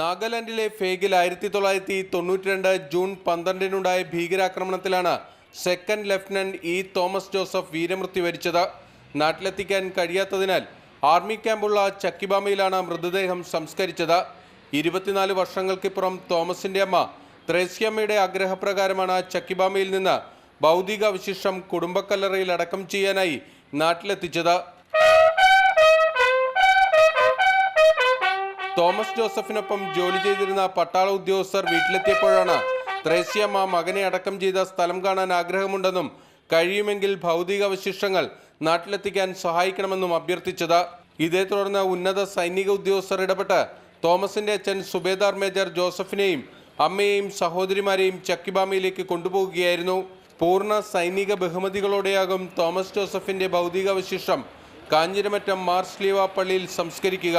നാഗാലാൻഡിലെ ഫേഗിൽ ആയിരത്തി തൊള്ളായിരത്തി തൊണ്ണൂറ്റി രണ്ട് ജൂൺ പന്ത്രണ്ടിനുണ്ടായ ഭീകരാക്രമണത്തിലാണ് second lieutenant E Thomas Joseph വീരമൃത്യു വരിച്ചത്. നാട്ടിലെത്തിക്കാൻ കഴിയാത്തതിനാൽ ആർമി ക്യാമ്പുള്ള ചക്കിബാമയിലാണ് മൃതദേഹം സംസ്കരിച്ചത്. ഇരുപത്തിനാല് വർഷങ്ങൾക്കിപ്പുറം തോമസിന്റെ അമ്മ ത്രേസ്യമ്മയുടെ ആഗ്രഹപ്രകാരമാണ് ചക്കിബാമയിൽ നിന്ന് ഭൗതികാവശിഷ്ടം കുടുംബക്കല്ലറയിൽ അടക്കം ചെയ്യാനായി നാട്ടിലെത്തിച്ചത്. തോമസ് ജോസഫിനൊപ്പം ജോലി ചെയ്തിരുന്ന പട്ടാള ഉദ്യോഗസ്ഥർ വീട്ടിലെത്തിയപ്പോഴാണ് ത്രേസ്യമ്മ മകനെ അടക്കം ചെയ്ത സ്ഥലം കാണാൻ ആഗ്രഹമുണ്ടെന്നും കഴിയുമെങ്കിൽ ഭൗതികാവശിഷ്ടങ്ങൾ നാട്ടിലെത്തിക്കാൻ സഹായിക്കണമെന്നും അഭ്യർത്ഥിച്ചത്. ഇതേ തുടർന്ന് ഉന്നത സൈനിക ഉദ്യോഗസ്ഥർ ഇടപെട്ട് തോമസിന്റെ അച്ഛൻ സുബേദാർ മേജർ ജോസഫിനെയും അമ്മയെയും സഹോദരിമാരെയും ചക്കിബാമയിലേക്ക് കൊണ്ടുപോകുകയായിരുന്നു. പൂർണ സൈനിക ബഹുമതികളോടെയാകും തോമസ് ജോസഫിന്റെ ഭൗതികാവശിഷ്ടം. കാഞ്ഞിരമറ്റം മാർസ്ലീവ പള്ളിയിൽ സംസ്കരിക്കുക.